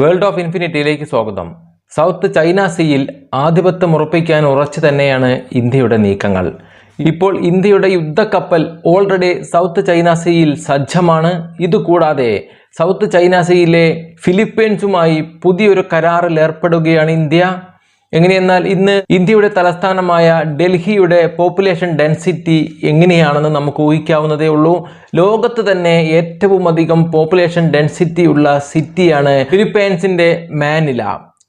World of ഇൻഫിനിറ്റിയിലേക്ക് സ്വാഗതം. South China സീയിൽ ആധിപത്യം ഉറപ്പിക്കാൻ ഉറച്ചു തന്നെയാണ് ഇന്ത്യയുടെ നീക്കങ്ങൾ. ഇപ്പോൾ ഇന്ത്യയുടെ യുദ്ധക്കപ്പൽ ഓൾറെഡി സൗത്ത് ചൈന സീയിൽ സജ്ജമാണ്. ഇതുകൂടാതെ സൗത്ത് ചൈന സീയിലെ ഫിലിപ്പീൻസുമായി പുതിയൊരു കരാറിൽ ഏർപ്പെടുകയാണ് ഇന്ത്യ. എങ്ങനെയെന്നാൽ ഇന്ന് ഇന്ത്യയുടെ തലസ്ഥാനമായ ഡൽഹിയുടെ പോപ്പുലേഷൻ ഡെൻസിറ്റി എങ്ങനെയാണെന്ന് നമുക്ക് ഊഹിക്കാവുന്നതേ ഉള്ളൂ. ലോകത്ത് തന്നെ ഏറ്റവും അധികം പോപ്പുലേഷൻ ഡെൻസിറ്റി ഉള്ള സിറ്റിയാണ് ഫിലിപ്പൈൻസിന്റെ മാനില.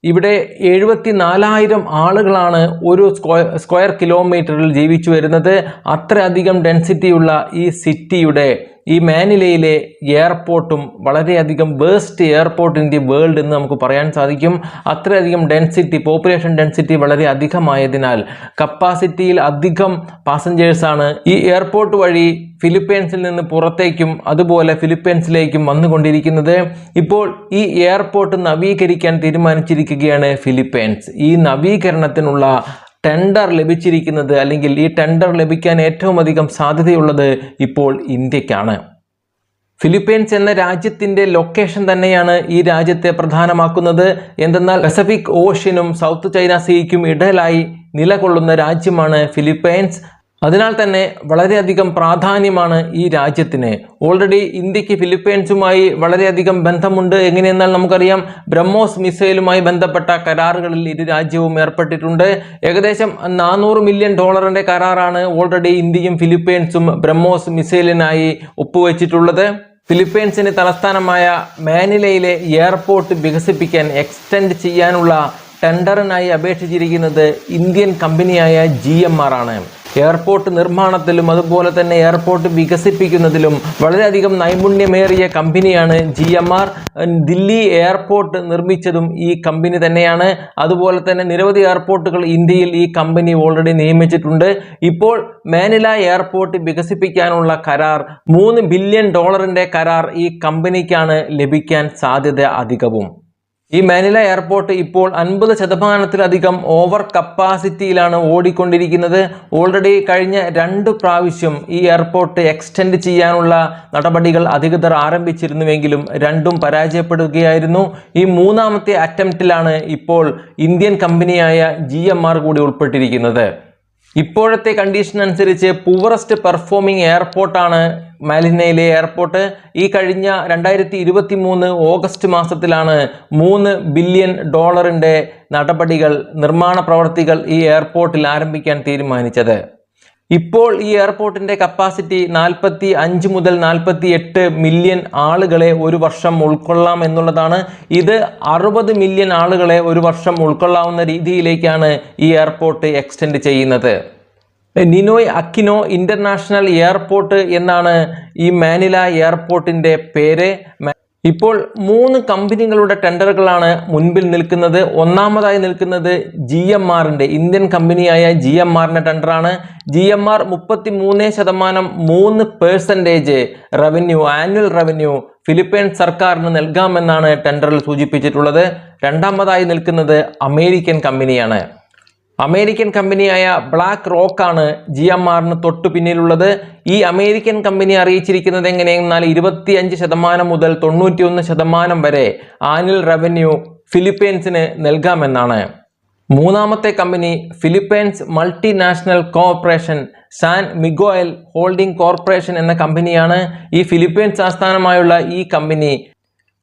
ഇവിടെ എഴുപത്തി നാലായിരം ആളുകളാണ് ഒരു സ്ക്വയർ സ്ക്വയർ കിലോമീറ്ററിൽ ജീവിച്ചു വരുന്നത്. അത്രയധികം ഡെൻസിറ്റിയുള്ള ഈ സിറ്റിയുടെ ഈ മാനിലയിലെ എയർപോർട്ടും വളരെയധികം worst airport in the world എന്ന് നമുക്ക് പറയാൻ സാധിക്കും. അത്രയധികം ഡെൻസിറ്റി പോപ്പുലേഷൻ ഡെൻസിറ്റി വളരെ അധികമായതിനാൽ കപ്പാസിറ്റിയിൽ അധികം പാസഞ്ചേഴ്സാണ് ഈ എയർപോർട്ട് വഴി ഫിലിപ്പീൻസിൽ നിന്ന് പുറത്തേക്കും അതുപോലെ ഫിലിപ്പീൻസിലേക്കും വന്നുകൊണ്ടിരിക്കുന്നത്. ഇപ്പോൾ ഈ എയർപോർട്ട് നവീകരിക്കാൻ തീരുമാനിച്ചിരിക്കുകയാണ് ഫിലിപ്പീൻസ്. ഈ നവീകരണത്തിനുള്ള ടെൻഡർ ലഭിച്ചിരിക്കുന്നത് അല്ലെങ്കിൽ ഈ ടെൻഡർ ലഭിക്കാൻ ഏറ്റവും അധികം സാധ്യതയുള്ളത് ഇപ്പോൾ ഇന്ത്യക്കാണ്. ഫിലിപ്പീൻസ് എന്ന രാജ്യത്തിന്റെ ലൊക്കേഷൻ തന്നെയാണ് ഈ രാജ്യത്തെ പ്രധാനമാക്കുന്നത്. എന്തെന്നാൽ പസഫിക് ഓഷ്യനും സൗത്ത് ചൈന സീക്കും ഇടയിലായി നിലകൊള്ളുന്ന രാജ്യമാണ് ഫിലിപ്പൈൻസ്. അതിനാൽ തന്നെ വളരെയധികം പ്രാധാന്യമാണ് ഈ രാജ്യത്തിന്. ഓൾറെഡി ഇന്ത്യയ്ക്ക് ഫിലിപ്പൈൻസുമായി വളരെയധികം ബന്ധമുണ്ട്. എങ്ങനെയെന്നാൽ നമുക്കറിയാം ബ്രഹ്മോസ് മിസൈലുമായി ബന്ധപ്പെട്ട കരാറുകളിൽ ഇരു രാജ്യവും ഏർപ്പെട്ടിട്ടുണ്ട്. ഏകദേശം നാനൂറ് മില്യൺ ഡോളറിന്റെ കരാറാണ് ഓൾറെഡി ഇന്ത്യയും ഫിലിപ്പൈൻസും ബ്രഹ്മോസ് മിസൈലിനായി ഒപ്പുവെച്ചിട്ടുള്ളത്. ഫിലിപ്പൈൻസിന് തലസ്ഥാനമായ മാനിലയിലെ എയർപോർട്ട് വികസിപ്പിക്കാൻ എക്സ്റ്റെൻഡ് ചെയ്യാനുള്ള ടെൻഡറിനായി അപേക്ഷിച്ചിരിക്കുന്നത് ഇന്ത്യൻ കമ്പനിയായ ജി ആണ്. എയർപോർട്ട് നിർമ്മാണത്തിലും അതുപോലെ തന്നെ എയർപോർട്ട് വികസിപ്പിക്കുന്നതിലും വളരെയധികം നൈപുണ്യമേറിയ കമ്പനിയാണ് G M R Delhi airport നിർമ്മിച്ചതും ഈ കമ്പനി തന്നെയാണ്. അതുപോലെ തന്നെ നിരവധി എയർപോർട്ടുകൾ ഇന്ത്യയിൽ ഈ കമ്പനി ഓൾറെഡി നിയമിച്ചിട്ടുണ്ട്. ഇപ്പോൾ മാനില എയർപോർട്ട് വികസിപ്പിക്കാനുള്ള കരാർ മൂന്ന് ബില്യൺ ഡോളറിന്റെ കരാർ ഈ കമ്പനിക്കാണ് ലഭിക്കാൻ സാധ്യത അധികവും. ഈ മാനില എയർപോർട്ട് ഇപ്പോൾ അൻപത് ശതമാനത്തിലധികം ഓവർ കപ്പാസിറ്റിയിലാണ് ഓടിക്കൊണ്ടിരിക്കുന്നത്. ഓൾറെഡി കഴിഞ്ഞ രണ്ട് പ്രാവശ്യം ഈ എയർപോർട്ട് എക്സ്റ്റെൻഡ് ചെയ്യാനുള്ള നടപടികൾ അധികൃതർ ആരംഭിച്ചിരുന്നുവെങ്കിലും രണ്ടും പരാജയപ്പെടുകയായിരുന്നു. ഈ മൂന്നാമത്തെ അറ്റംപ്റ്റിലാണ് ഇപ്പോൾ ഇന്ത്യൻ കമ്പനിയായ ജി കൂടി ഉൾപ്പെട്ടിരിക്കുന്നത്. ഇപ്പോഴത്തെ കണ്ടീഷൻ അനുസരിച്ച് പുവറസ്റ്റ് പെർഫോമിംഗ് എയർപോർട്ടാണ് മാലിനയിലെ എയർപോർട്ട് ഈ കഴിഞ്ഞ രണ്ടായിരത്തി ഇരുപത്തി മൂന്ന് ഓഗസ്റ്റ് മാസത്തിലാണ് മൂന്ന് ബില്യൺ ഡോളറിന്റെ നടപടികൾ നിർമ്മാണ പ്രവർത്തികൾ ഈ എയർപോർട്ടിൽ ആരംഭിക്കാൻ തീരുമാനിച്ചത്. ഇപ്പോൾ ഈ എയർപോർട്ടിന്റെ കപ്പാസിറ്റി നാൽപ്പത്തി അഞ്ച് മുതൽ നാൽപ്പത്തി എട്ട് മില്യൺ ആളുകളെ ഒരു വർഷം ഉൾക്കൊള്ളാം എന്നുള്ളതാണ്. ഇത് അറുപത് മില്യൺ ആളുകളെ ഒരു വർഷം ഉൾക്കൊള്ളാവുന്ന രീതിയിലേക്കാണ് ഈ എയർപോർട്ട് എക്സ്റ്റെൻഡ് ചെയ്യുന്നത്. നിനോയ് അക്കിനോ ഇന്റർനാഷണൽ എയർപോർട്ട് എന്നാണ് ഈ മാനില എയർപോർട്ടിന്റെ പേര്. ഇപ്പോൾ മൂന്ന് കമ്പനികളുടെ ടെൻഡറുകളാണ് മുൻപിൽ നിൽക്കുന്നത്. ഒന്നാമതായി നിൽക്കുന്നത് ജി എം ആറിന്റെ ഇന്ത്യൻ കമ്പനിയായ ജി എം ആറിന്റെ ടെൻഡറാണ്. ജി എം ആർ മുപ്പത്തി മൂന്ന് ശതമാനം മൂന്ന് percentage revenue annual revenue Philippine സർക്കാരിന് നൽകാമെന്നാണ് ടെൻഡറിൽ സൂചിപ്പിച്ചിട്ടുള്ളത്. രണ്ടാമതായി നിൽക്കുന്നത് അമേരിക്കൻ കമ്പനിയാണ്. അമേരിക്കൻ കമ്പനിയായ ബ്ലാക്ക് റോക്ക് ആണ് ജി എം ആറിന് തൊട്ടു പിന്നിലുള്ളത്. ഈ അമേരിക്കൻ കമ്പനി അറിയിച്ചിരിക്കുന്നത് എങ്ങനെയെന്നാൽ ഇരുപത്തിയഞ്ച് ശതമാനം മുതൽ തൊണ്ണൂറ്റിയൊന്ന് ശതമാനം വരെ ആനുവൽ റവന്യൂ ഫിലിപ്പൈൻസിന് നൽകാമെന്നാണ്. മൂന്നാമത്തെ company Philippines multinational corporation San Miguel holding corporation എന്ന കമ്പനിയാണ്. ഈ ഫിലിപ്പൈൻസ് ആസ്ഥാനമായുള്ള ഈ കമ്പനി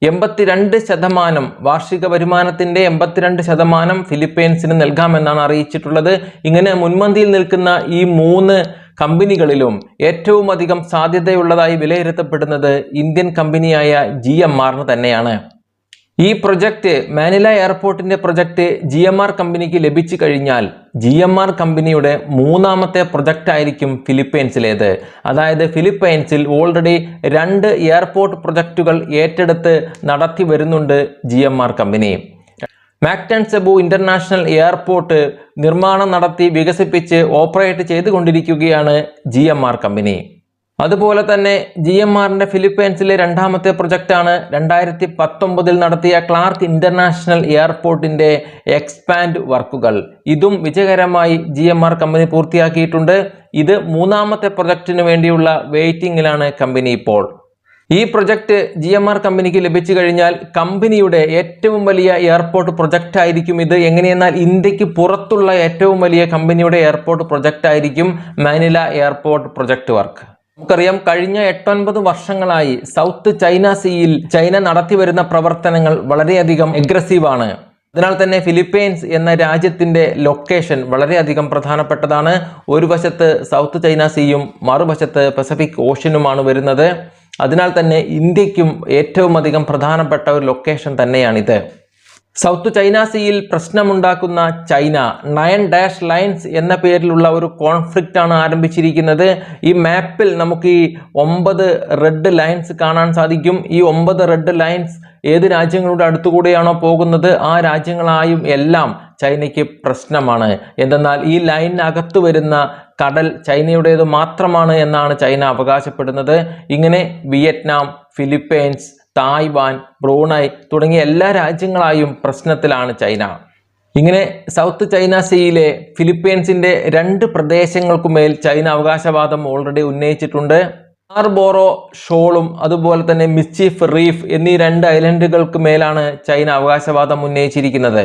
എൺപത്തിരണ്ട് ശതമാനം വാർഷിക വരുമാനത്തിന്റെ എൺപത്തിരണ്ട് ശതമാനം ഫിലിപ്പൈൻസിന് നൽകാമെന്നാണ് അറിയിച്ചിട്ടുള്ളത്. ഇങ്ങനെ മുൻപന്തിയിൽ നിൽക്കുന്ന ഈ മൂന്ന് കമ്പനികളിലും ഏറ്റവും അധികം സാധ്യതയുള്ളതായി വിലയിരുത്തപ്പെടുന്നത് ഇന്ത്യൻ കമ്പനിയായ ജി എം ആറിന് തന്നെയാണ്. ഈ പ്രൊജക്റ്റ് മാനില എയർപോർട്ടിന്റെ പ്രൊജക്റ്റ് ജി എം ആർ കമ്പനിക്ക് ലഭിച്ചു കഴിഞ്ഞാൽ ജി എം ആർ കമ്പനിയുടെ മൂന്നാമത്തെ പ്രൊജക്റ്റ് ആയിരിക്കും ഫിലിപ്പൈൻസിലേത്. അതായത് ഫിലിപ്പൈൻസിൽ ഓൾറെഡി രണ്ട് എയർപോർട്ട് പ്രൊജക്റ്റുകൾ ഏറ്റെടുത്ത് നടത്തി വരുന്നുണ്ട് G M R company. Mactan Cebu international airport നിർമ്മാണം നടത്തി വികസിപ്പിച്ച് ഓപ്പറേറ്റ് ചെയ്തുകൊണ്ടിരിക്കുകയാണ് ജി എം ആർ കമ്പനി. അതുപോലെ തന്നെ ജി എം ആറിന്റെ ഫിലിപ്പൈൻസിലെ രണ്ടാമത്തെ പ്രൊജക്റ്റാണ് രണ്ടായിരത്തി പത്തൊമ്പതിൽ നടത്തിയ ക്ലാർക്ക് ഇന്റർനാഷണൽ എയർപോർട്ടിന്റെ എക്സ്പാൻഡ് വർക്കുകൾ. ഇതും വിജയകരമായി ജി എം ആർ കമ്പനി പൂർത്തിയാക്കിയിട്ടുണ്ട്. ഇത് മൂന്നാമത്തെ പ്രൊജക്റ്റിന് വേണ്ടിയുള്ള വെയിറ്റിംഗിലാണ് കമ്പനി ഇപ്പോൾ. ഈ പ്രൊജക്റ്റ് ജി എം ആർ കമ്പനിക്ക് ലഭിച്ചു കഴിഞ്ഞാൽ കമ്പനിയുടെ ഏറ്റവും വലിയ എയർപോർട്ട് പ്രൊജക്റ്റ് ആയിരിക്കും ഇത്. എങ്ങനെയെന്നാൽ ഇന്ത്യയ്ക്ക് പുറത്തുള്ള ഏറ്റവും വലിയ കമ്പനിയുടെ എയർപോർട്ട് പ്രൊജക്റ്റ് ആയിരിക്കും മാനില എയർപോർട്ട് പ്രൊജക്ട് വർക്ക്. നമുക്കറിയാം കഴിഞ്ഞ എട്ടൊൻപത് വർഷങ്ങളായി സൗത്ത് ചൈന സീയിൽ ചൈന നടത്തിവരുന്ന പ്രവർത്തനങ്ങൾ വളരെയധികം ആണ്. അതിനാൽ തന്നെ ഫിലിപ്പൈൻസ് എന്ന രാജ്യത്തിന്റെ ലൊക്കേഷൻ വളരെയധികം പ്രധാനപ്പെട്ടതാണ്. ഒരു വശത്ത് സൗത്ത് ചൈന സീയും മറുവശത്ത് പസഫിക് ഓഷ്യനുമാണ് വരുന്നത്. അതിനാൽ തന്നെ ഇന്ത്യക്കും ഏറ്റവും അധികം പ്രധാനപ്പെട്ട ഒരു ലൊക്കേഷൻ തന്നെയാണിത്. സൗത്ത് ചൈന സീയിൽ പ്രശ്നമുണ്ടാക്കുന്ന ചൈന നയൻ ഡാഷ് ലൈൻസ് എന്ന പേരിലുള്ള ഒരു കോൺഫ്ലിക്റ്റ് ആണ് ആരംഭിച്ചിരിക്കുന്നത്. ഈ മാപ്പിൽ നമുക്ക് ഈ ഒമ്പത് റെഡ് ലൈൻസ് കാണാൻ സാധിക്കും. ഈ ഒമ്പത് റെഡ് ലൈൻസ് ഏത് രാജ്യങ്ങളുടെ അടുത്തുകൂടെയാണോ പോകുന്നത്? ആ രാജ്യങ്ങളായും എല്ലാം ചൈനയ്ക്ക് പ്രശ്നമാണ്. എന്തെന്നാൽ ഈ ലൈനിനകത്ത് വരുന്ന കടൽ ചൈനയുടേത് മാത്രമാണ് എന്നാണ് ചൈന അവകാശപ്പെടുന്നത്. ഇങ്ങനെ വിയറ്റ്നാം ഫിലിപ്പൈൻസ് തായ്വാൻ ബ്രൂണൈ തുടങ്ങിയ എല്ലാ രാജ്യങ്ങളായും പ്രശ്നത്തിലാണ് ചൈന. ഇങ്ങനെ സൗത്ത് ചൈന സീയിലെ ഫിലിപ്പീൻസിന്റെ രണ്ട് പ്രദേശങ്ങൾക്കുമേൽ ചൈന അവകാശവാദം ഓൾറെഡി ഉന്നയിച്ചിട്ടുണ്ട്. ആർബോറോ ഷോളും അതുപോലെ തന്നെ മിസ്ചീഫ് റീഫ് എന്നീ രണ്ട് ഐലൻഡുകൾക്ക് മേലാണ് ചൈന അവകാശവാദം ഉന്നയിച്ചിരിക്കുന്നത്.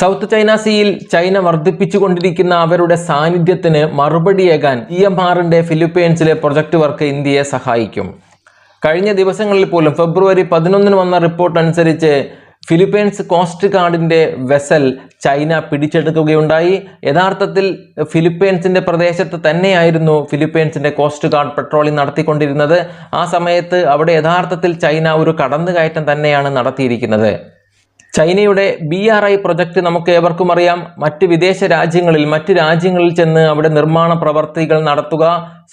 സൗത്ത് ചൈന സീയിൽ ചൈന വർദ്ധിപ്പിച്ചുകൊണ്ടിരിക്കുന്ന അവരുടെ സാന്നിധ്യത്തിന് മറുപടിയേകാൻ ഇ എം ആറിന്റെ ഫിലിപ്പീൻസിലെ പ്രൊജക്ട് വർക്ക് ഇന്ത്യയെ സഹായിക്കും. കഴിഞ്ഞ ദിവസങ്ങളിൽ പോലും ഫെബ്രുവരി പതിനൊന്നിന് വന്ന റിപ്പോർട്ട് അനുസരിച്ച് ഫിലിപ്പൈൻസ് കോസ്റ്റ് ഗാർഡിന്റെ വെസൽ ചൈന പിടിച്ചെടുക്കുകയുണ്ടായി. യഥാർത്ഥത്തിൽ ഫിലിപ്പൈൻസിന്റെ പ്രദേശത്ത് തന്നെയായിരുന്നു ഫിലിപ്പൈൻസിന്റെ കോസ്റ്റ് ഗാർഡ് പെട്രോളിംഗ് നടത്തിക്കൊണ്ടിരുന്നത്. ആ സമയത്ത് അവിടെ യഥാർത്ഥത്തിൽ ചൈന ഒരു കടന്നുകയറ്റം തന്നെയാണ് നടത്തിയിരിക്കുന്നത്. ചൈനയുടെ ബി ആർ ഐ പ്രൊജക്ട് നമുക്ക് ഏവർക്കും അറിയാം. മറ്റ് വിദേശ രാജ്യങ്ങളിൽ മറ്റ് രാജ്യങ്ങളിൽ ചെന്ന് അവിടെ നിർമ്മാണ പ്രവർത്തികൾ നടത്തുക.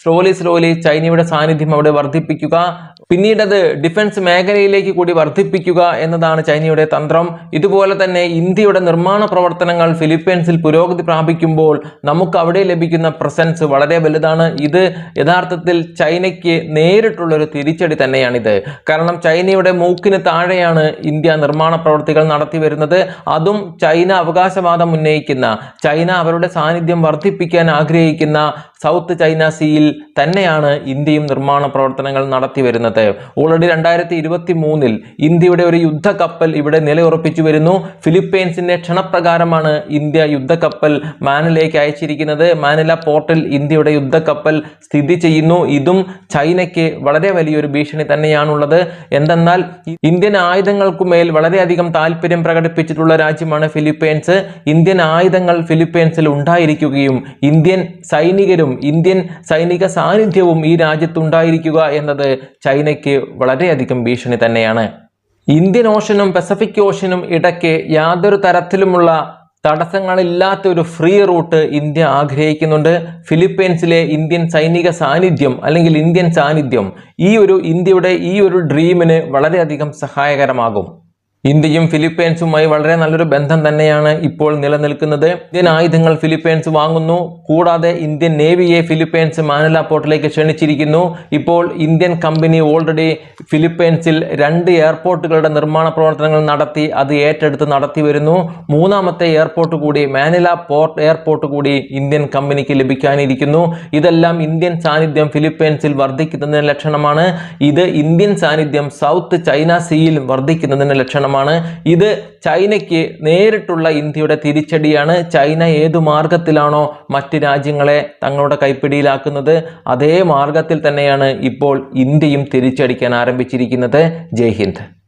സ്ലോലി സ്ലോലി ചൈനയുടെ സാന്നിധ്യം അവിടെ വർദ്ധിപ്പിക്കുക. പിന്നീട് അത് ഡിഫൻസ് മേഖലയിലേക്ക് കൂടി വർദ്ധിപ്പിക്കുക എന്നതാണ് ചൈനയുടെ തന്ത്രം. ഇതുപോലെ തന്നെ ഇന്ത്യയുടെ നിർമ്മാണ പ്രവർത്തനങ്ങൾ ഫിലിപ്പീൻസിൽ പുരോഗതി പ്രാപിക്കുമ്പോൾ നമുക്ക് അവിടെ ലഭിക്കുന്ന പ്രസൻസ് വളരെ വലുതാണ്. ഇത് യഥാർത്ഥത്തിൽ ചൈനയ്ക്ക് നേരിട്ടുള്ളൊരു തിരിച്ചടി തന്നെയാണിത്. കാരണം ചൈനയുടെ മൂക്കിന് താഴെയാണ് ഇന്ത്യ നിർമ്മാണ പ്രവർത്തികൾ നടത്തി വരുന്നത്. അതും ചൈന അവകാശവാദം ഉന്നയിക്കുന്ന ചൈന അവരുടെ സാന്നിധ്യം വർദ്ധിപ്പിക്കാൻ ആഗ്രഹിക്കുന്ന സൗത്ത് ചൈന സീയിൽ തന്നെയാണ് ഇന്ത്യയും നിർമ്മാണ പ്രവർത്തനങ്ങൾ നടത്തി വരുന്നത്. ഓൾറെഡി രണ്ടായിരത്തി ഇരുപത്തി മൂന്നിൽ ഇന്ത്യയുടെ ഒരു യുദ്ധക്കപ്പൽ ഇവിടെ നിലയുറപ്പിച്ചു വരുന്നു. ഫിലിപ്പൈൻസിന്റെ ക്ഷണപ്രകാരമാണ് ഇന്ത്യ യുദ്ധക്കപ്പൽ മാനിലേക്ക് അയച്ചിരിക്കുന്നത്. മാനില പോർട്ടിൽ ഇന്ത്യയുടെ യുദ്ധക്കപ്പൽ സ്ഥിതി ചെയ്യുന്നു. ഇതും ചൈനയ്ക്ക് വളരെ വലിയൊരു ഭീഷണി തന്നെയാണുള്ളത്. എന്തെന്നാൽ ഇന്ത്യൻ ആയുധങ്ങൾക്കുമേൽ വളരെയധികം താല്പര്യം പ്രകടിപ്പിച്ചിട്ടുള്ള രാജ്യമാണ് ഫിലിപ്പൈൻസ്. ഇന്ത്യൻ ആയുധങ്ങൾ ഫിലിപ്പൈൻസിൽ ഉണ്ടായിരിക്കുകയും ഇന്ത്യൻ സൈനികരും ഇന്ത്യൻ സൈനിക സാന്നിധ്യവും ഈ രാജ്യത്തുണ്ടായിരിക്കുക എന്നത് ചൈനയ്ക്ക് വളരെയധികം ഭീഷണി തന്നെയാണ്. ഇന്ത്യൻ ഓഷനും പസഫിക് ഓഷനും ഇടയ്ക്ക് യാതൊരു തരത്തിലുമുള്ള തടസ്സങ്ങളില്ലാത്ത ഒരു ഫ്രീ റൂട്ട് ഇന്ത്യ ആഗ്രഹിക്കുന്നുണ്ട്. ഫിലിപ്പീൻസിലെ ഇന്ത്യൻ സൈനിക സാന്നിധ്യം അല്ലെങ്കിൽ ഇന്ത്യൻ സാന്നിധ്യം ഈ ഒരു ഇന്ത്യയുടെ ഈ ഒരു ഡ്രീമിന് വളരെയധികം സഹായകരമാകും. ഇന്ത്യയും ഫിലിപ്പൈൻസുമായി വളരെ നല്ലൊരു ബന്ധം തന്നെയാണ് ഇപ്പോൾ നിലനിൽക്കുന്നത്. ഇന്ത്യൻ ആയുധങ്ങൾ ഫിലിപ്പൈൻസ് വാങ്ങുന്നു. കൂടാതെ ഇന്ത്യൻ നേവിയെ ഫിലിപ്പൈൻസ് മാനില പോർട്ടിലേക്ക് ക്ഷണിച്ചിരിക്കുന്നു. ഇപ്പോൾ ഇന്ത്യൻ കമ്പനി ഓൾറെഡി ഫിലിപ്പൈൻസിൽ രണ്ട് എയർപോർട്ടുകളുടെ നിർമ്മാണ പ്രവർത്തനങ്ങൾ നടത്തി അത് ഏറ്റെടുത്ത് നടത്തി വരുന്നു. മൂന്നാമത്തെ എയർപോർട്ട് കൂടി മാനില പോർട്ട് എയർപോർട്ട് കൂടി ഇന്ത്യൻ കമ്പനിക്ക് ലഭിക്കാനിരിക്കുന്നു. ഇതെല്ലാം ഇന്ത്യൻ സാന്നിധ്യം ഫിലിപ്പൈൻസിൽ വർദ്ധിക്കുന്നതിന് ലക്ഷണമാണ്. ഇത് ഇന്ത്യൻ സാന്നിധ്യം സൗത്ത് ചൈന സീയിൽ വർദ്ധിക്കുന്നതിന് ലക്ഷണമാണ്. ഇത് ചൈനയ്ക്ക് നേരിട്ടുള്ള ഇന്ത്യയുടെ തിരിച്ചടിയാണ്. ചൈന ഏതു മാർഗത്തിലാണോ മറ്റ് രാജ്യങ്ങളെ തങ്ങളുടെ കൈപ്പിടിയിലാക്കുന്നത് അതേ മാർഗത്തിൽ തന്നെയാണ് ഇപ്പോൾ ഇന്ത്യയും തിരിച്ചടിക്കാൻ ആരംഭിച്ചിരിക്കുന്നത്. ജയ് ഹിന്ദ്.